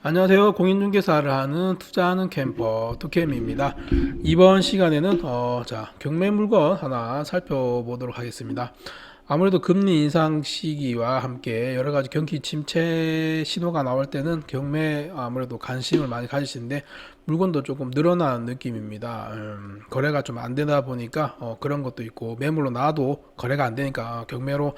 안녕하세요. 공인중개사를 하는 투자하는 캠퍼 투캠입니다. 이번 시간에는 어, 자 경매 물건 하나 살펴보도록 하겠습니다. 아무래도 금리 인상 시기와 함께 여러 가지 경기 침체 신호가 나올 때는 경매 아무래도 관심을 많이 가지시는데 물건도 조금 늘어나는 느낌입니다. 음, 거래가 좀 안 되다 보니까 어, 그런 것도 있고 매물로 나와도 거래가 안 되니까 경매로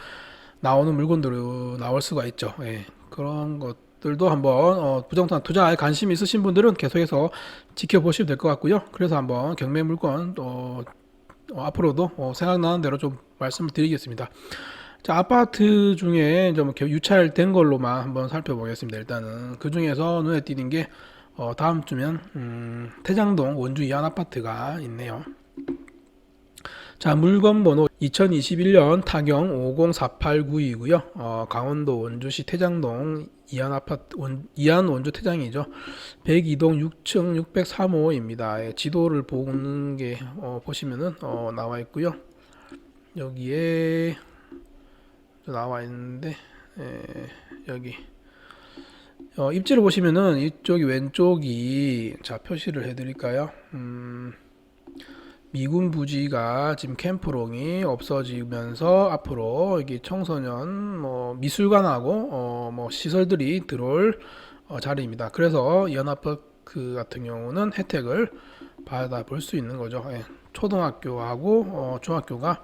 나오는 물건들이 나올 수가 있죠. 예, 그런 것 들도 한번 어, 부동산 투자에 관심 있으신 분들은 계속해서 지켜보시면 될 것 같고요. 그래서 한번 경매 물건 어, 어, 앞으로도 어, 생각나는 대로 좀 말씀을 드리겠습니다. 자, 아파트 중에 좀 이렇게 유찰된 걸로만 한번 살펴보겠습니다. 일단은 그 중에서 눈에 띄는 게 어, 다음 주면 음, 태장동 원주 이한 아파트가 있네요. 자, 물건 번호 2021년 타경 504892이고요. 어, 강원도 원주시 태장동 이안 아파트 원, 이안 원주 태장이죠. 102동 6층 603호입니다. 예, 지도를 보는 게 어, 보시면은 어, 나와 있고요. 여기에 나와 있는데 예, 여기 어, 입지를 보시면은 이쪽이 왼쪽이 자 표시를 해드릴까요? 음, 미군 부지가 지금 캠프롱이 없어지면서 앞으로 여기 청소년 뭐 미술관하고 어 뭐 시설들이 들어올 어, 자리입니다. 그래서 연합파크 같은 경우는 혜택을 받아볼 수 있는 거죠. 예, 초등학교하고 어, 중학교가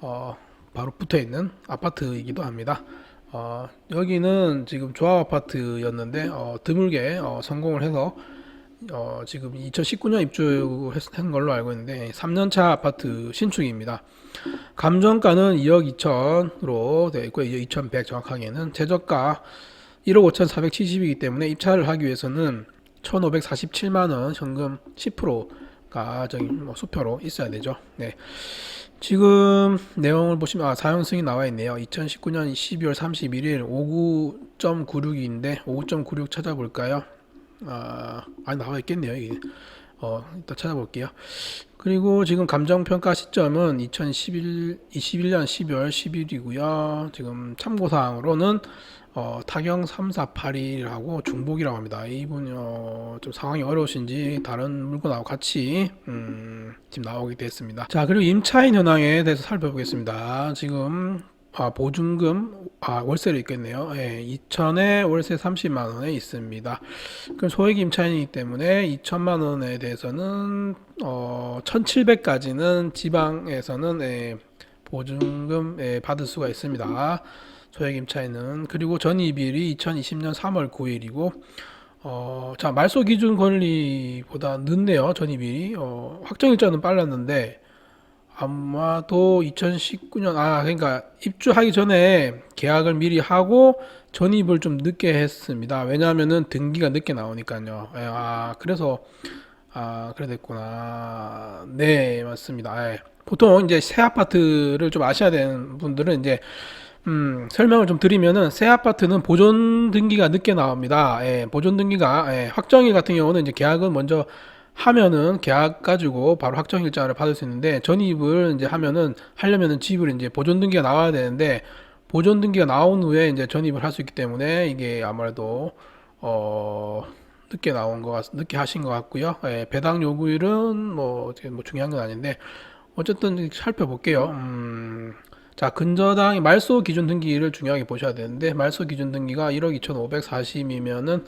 어, 바로 붙어 있는 아파트이기도 합니다. 어, 여기는 지금 조합 아파트였는데 어, 드물게 어, 성공을 해서 어, 지금 2019년 입주한 걸로 알고 있는데 3년차 아파트 신축입니다. 감정가는 2억 2천으로 되어 있고요. 2억 2,100 정확하게는 최저가 1억 5,470이기 때문에 입찰을 하기 위해서는 1,547만 원 현금 10%가 저기 뭐 수표로 있어야 되죠. 네. 지금 내용을 보시면 아, 사용 승인 나와 있네요. 2019년 12월 31일 59.96인데 59.96 찾아볼까요? 아, 아니 나와 있겠네요. 이게. 어, 일단 찾아볼게요. 그리고 지금 감정 평가 시점은 2011 21년 12월 10일이고요. 지금 참고 사항으로는 어, 타경 3481이라고 중복이라고 합니다. 이분 어, 좀 상황이 어려우신지 다른 물건하고 같이 음, 지금 나오게 됐습니다. 자, 그리고 임차인 현황에 대해서 살펴보겠습니다. 지금 아, 보증금, 아, 월세를 있겠네요. 예, 2천에 월세 30만 원에 있습니다. 그럼 소액 임차인이기 때문에 2천만 원에 대해서는 어, 1,700까지는 지방에서는 예, 보증금 예, 받을 수가 있습니다. 소액 임차인은 그리고 전입일이 2020년 3월 9일이고 어, 자 말소 기준 권리보다 늦네요. 전입일이 어, 확정 일자는 빨랐는데 아마도 2019년 아 그러니까 입주하기 전에 계약을 미리 하고 전입을 좀 늦게 했습니다. 왜냐하면은 등기가 늦게 나오니까요. 예, 아 그래서 아 그래 됐구나. 네 맞습니다. 예. 보통 이제 새 아파트를 좀 아셔야 되는 분들은 이제 음, 설명을 좀 드리면은 새 아파트는 보존 등기가 늦게 나옵니다. 예, 보존 등기가 예, 확정일 같은 경우는 이제 계약은 먼저 하면은 계약 가지고 바로 확정 일자를 받을 수 있는데 전입을 이제 하면은 하려면은 집을 이제 보존 등기가 나와야 되는데 보존 등기가 나온 후에 이제 전입을 할 수 있기 때문에 이게 아무래도 어 늦게 나온 거 같, 늦게 하신 것 같고요. 예, 배당 요구일은 뭐, 어떻게 뭐 중요한 건 아닌데 어쨌든 살펴볼게요. 음, 자, 근저당의 말소 기준 등기를 중요하게 보셔야 되는데 말소 기준 등기가 1억 2,540이면은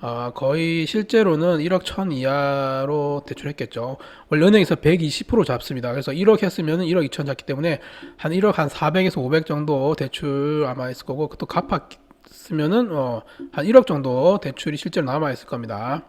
아, 거의 실제로는 1억 1천 이하로 대출했겠죠. 원래 은행에서 120% 잡습니다. 그래서 1억 했으면 1억 2천 잡기 때문에 한 1억 한 400에서 500 정도 대출 아마 있을 거고 또 갚았으면은 어, 한 1억 정도 대출이 실제로 남아 있을 겁니다.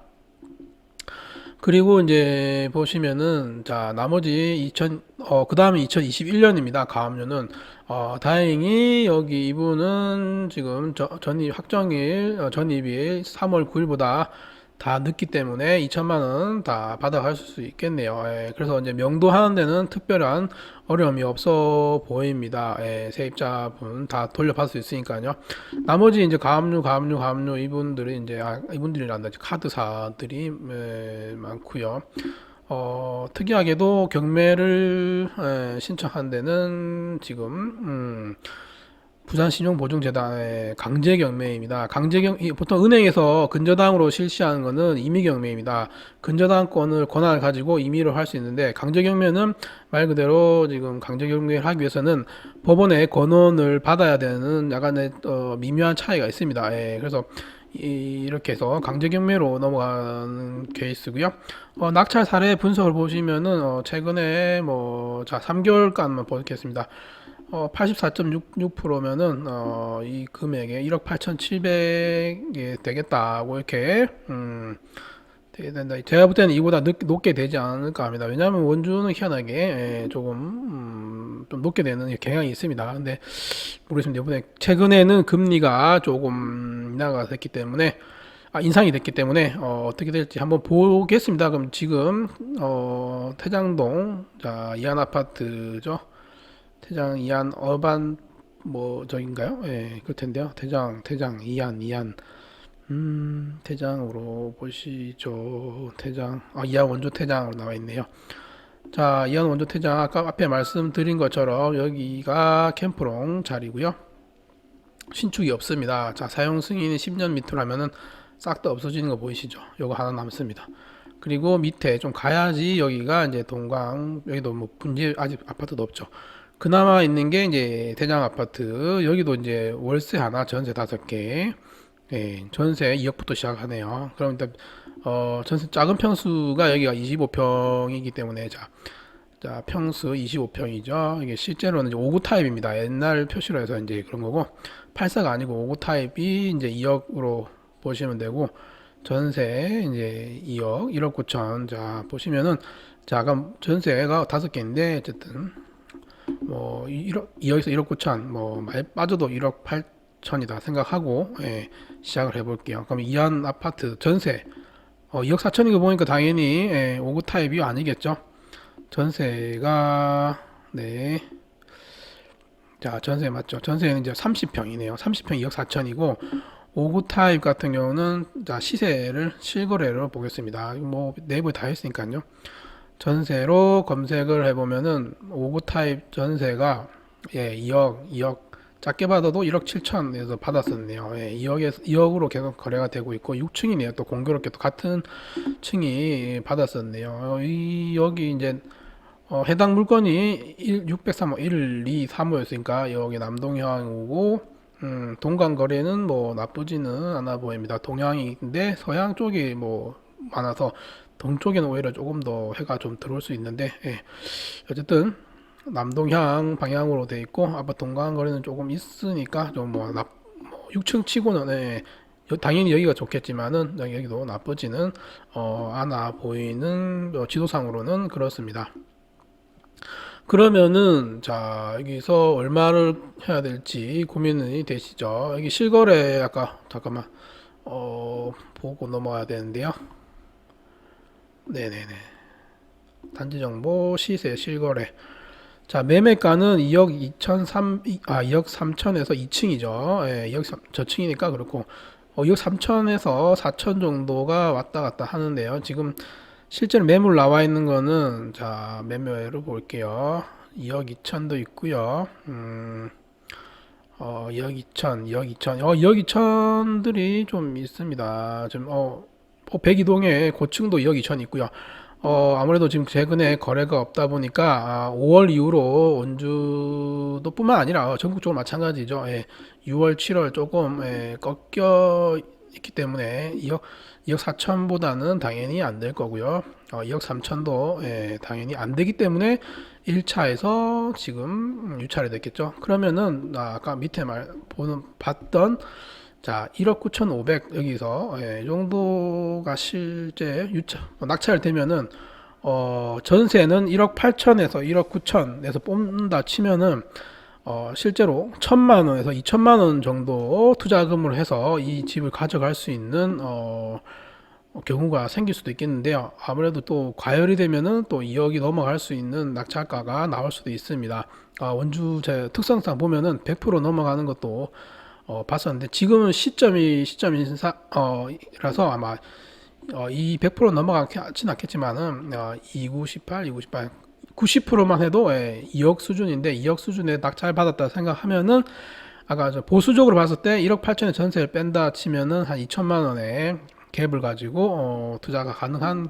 그리고 이제 보시면은 자 나머지 2000 어 그 다음에 2021년입니다. 가압류는 어 다행히 여기 이분은 지금 저, 전입 확정일 어, 전입일 3월 9일보다 다 늦기 때문에 2천만 원 다 받아갈 수 있겠네요. 예, 그래서 이제 명도 하는 데는 특별한 어려움이 없어 보입니다. 예, 세입자분 다 돌려받을 수 있으니까요. 나머지 이제 가압류, 가압류, 가압류 이분들이 이제 아, 이분들이란다 카드사들이 에, 많고요. 어, 특이하게도 경매를 에, 신청한 데는 지금 음, 부산신용보증재단의 강제경매입니다. 강제경 이 보통 은행에서 근저당으로 실시하는 거는 임의경매입니다. 근저당권을 권한을 가지고 임의로 할 수 있는데 강제경매는 말 그대로 지금 강제경매를 하기 위해서는 법원의 권한을 받아야 되는 약간의 어, 미묘한 차이가 있습니다. 예, 그래서 이- 이렇게 해서 강제경매로 넘어가는 케이스고요. 어, 낙찰 사례 분석을 보시면은 어, 최근에 뭐 자 3개월간만 보겠습니다. 어, 84.66%면은 어, 이 금액에 1억 8,700이 되겠다고 이렇게 음, 되게 된다. 제가 볼 때는 이보다 늦, 높게 되지 않을까 합니다. 왜냐하면 원주는 희한하게 예, 조금 음, 좀 높게 되는 경향이 있습니다. 근데 모르겠습니다. 이번에 최근에는 금리가 조금 인하가 됐기 때문에 아, 인상이 됐기 때문에 어, 어떻게 될지 한번 보겠습니다. 그럼 지금 어, 태장동 자 이한 아파트죠. 태장 이한 어반 뭐 저긴가요? 예, 그럴 텐데요. 태장 태장 이한 이한 음, 태장으로 보시죠. 태장 아 이한 원조 태장으로 나와 있네요. 자, 이한 원조 태장 아까 앞에 말씀드린 것처럼 여기가 캠프롱 자리고요. 신축이 없습니다. 자, 사용 승인이 10년 밑으로라면은 싹 다 없어지는 거 보이시죠? 요거 하나 남습니다. 그리고 밑에 좀 가야지 여기가 이제 동강 여기도 뭐 분지 아직 아파트도 없죠. 그나마 있는 게 이제 대장 아파트 여기도 이제 월세 하나 전세 다섯 개 예, 전세 2억부터 시작하네요. 그럼 일단 어 전세 작은 평수가 여기가 25평이기 때문에 자, 자 평수 25평이죠. 이게 실제로는 이제 5구 타입입니다. 옛날 표시로 해서 이제 그런 거고 84가 아니고 5구 타입이 이제 2억으로 보시면 되고 전세 이제 2억 1억 9천 자 보시면은 자 그럼 전세가 다섯 개인데 어쨌든 뭐 1억 2억에서 1억 9천 뭐 많이 빠져도 1억 8천이다 생각하고 예, 시작을 해볼게요. 그럼 이한 아파트 전세 어, 2억 4천인 거 보니까 당연히 예, 5구 타입이 아니겠죠. 전세가 네. 자, 전세 맞죠? 전세는 이제 30평이네요. 30평 2억 4천이고 5구 타입 같은 경우는 자, 시세를 실거래로 보겠습니다. 뭐 네이버에 다 했으니까요. 전세로 검색을 해보면은 5구 타입 전세가 예, 2억, 2억 작게 받아도 1억 7천에서 받았었네요. 예, 2억에서 2억으로 계속 거래가 되고 있고 6층이네요. 또 공교롭게 또 같은 층이 받았었네요. 이 여기 이제 어, 해당 물건이 1, 603호 1, 2, 3호였으니까 여기 남동향이고 음, 동강 거래는 뭐 나쁘지는 않아 보입니다. 동향인데 서양 쪽이 뭐 많아서 동쪽에는 오히려 조금 더 해가 좀 들어올 수 있는데 예. 어쨌든 남동향 방향으로 돼 있고 아빠 동강 거리는 조금 있으니까 좀뭐 뭐 6층 치고는 예, 여- 당연히 여기가 좋겠지만은 여기- 여기도 나쁘지는 어, 않아 보이는 어, 지도상으로는 그렇습니다. 그러면은 자 여기서 얼마를 해야 될지 고민이 되시죠? 여기 실거래 아까 잠깐만 어 보고 넘어가야 되는데요. 네네네. 단지 정보 시세 실거래. 자 매매가는 2억 2천 3 아 2억 3천에서 2층이죠. 예, 2억 3, 저층이니까 그렇고 어, 2억 3천에서 4천 정도가 왔다 갔다 하는데요. 지금 실제로 매물 나와 있는 거는 자 매매로 볼게요. 2억 2천도 있고요. 음, 어 2억 2천, 2억 2천, 어 2억 2천들이 좀 있습니다. 지금 어, 어 백이동에 고층도 2억 2천 있고요. 어 아무래도 지금 최근에 거래가 없다 보니까 아, 5월 이후로 원주도 뿐만 아니라 전국적으로 마찬가지죠. 예, 6월, 7월 조금 예, 꺾여 있기 때문에 2억 2억 4천보다는 당연히 안 될 거고요. 어, 2억 3천도 예, 당연히 안 되기 때문에 1차에서 지금 유찰이 됐겠죠. 그러면은 아, 아까 밑에 말 보는 봤던 자 1억 9,500 여기서 예, 이 정도가 실제 유찰 어, 낙찰 되면은 어, 전세는 1억 8천에서 1억 9천에서 뽑는다 치면은 어, 실제로 천만 원에서 2천만 원 정도 투자금을 해서 이 집을 가져갈 수 있는 어, 경우가 생길 수도 있겠는데요. 아무래도 또 과열이 되면은 또 2억이 넘어갈 수 있는 낙찰가가 나올 수도 있습니다. 아, 원주 제 특성상 보면은 100% 넘어가는 것도 어, 봤었는데 지금은 시점이 시점이 사 어 라서 아마 어, 이 100% 넘어가진 않겠지만은 어, 2918, 298 90%만 해도 예, 2억 수준인데 2억 수준에 낙찰 받았다 생각하면은 아까 저 보수적으로 봤을 때 1억 8천에 전세를 뺀다 치면은 한 2천만 원의 갭을 가지고 어, 투자가 가능한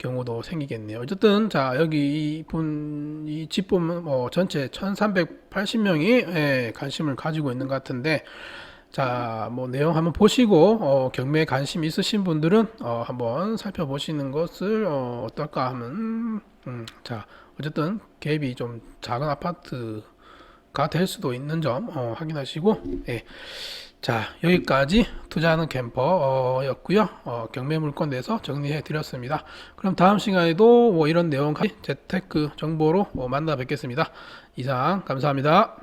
경우도 생기겠네요. 어쨌든 자 여기 이분 이 집 보면 뭐 전체 1,380명이 예, 관심을 가지고 있는 것 같은데 자 뭐 내용 한번 보시고 어, 경매에 관심 있으신 분들은 어, 한번 살펴보시는 것을 어, 어떨까 하면 음, 자 어쨌든 갭이 좀 작은 아파트가 될 수도 있는 점 어, 확인하시고 예. 자 여기까지 투자하는 캠퍼였고요. 어, 경매 물건 내서 정리해 드렸습니다. 그럼 다음 시간에도 뭐 이런 내용까지 재테크 정보로 뭐 만나 뵙겠습니다. 이상 감사합니다.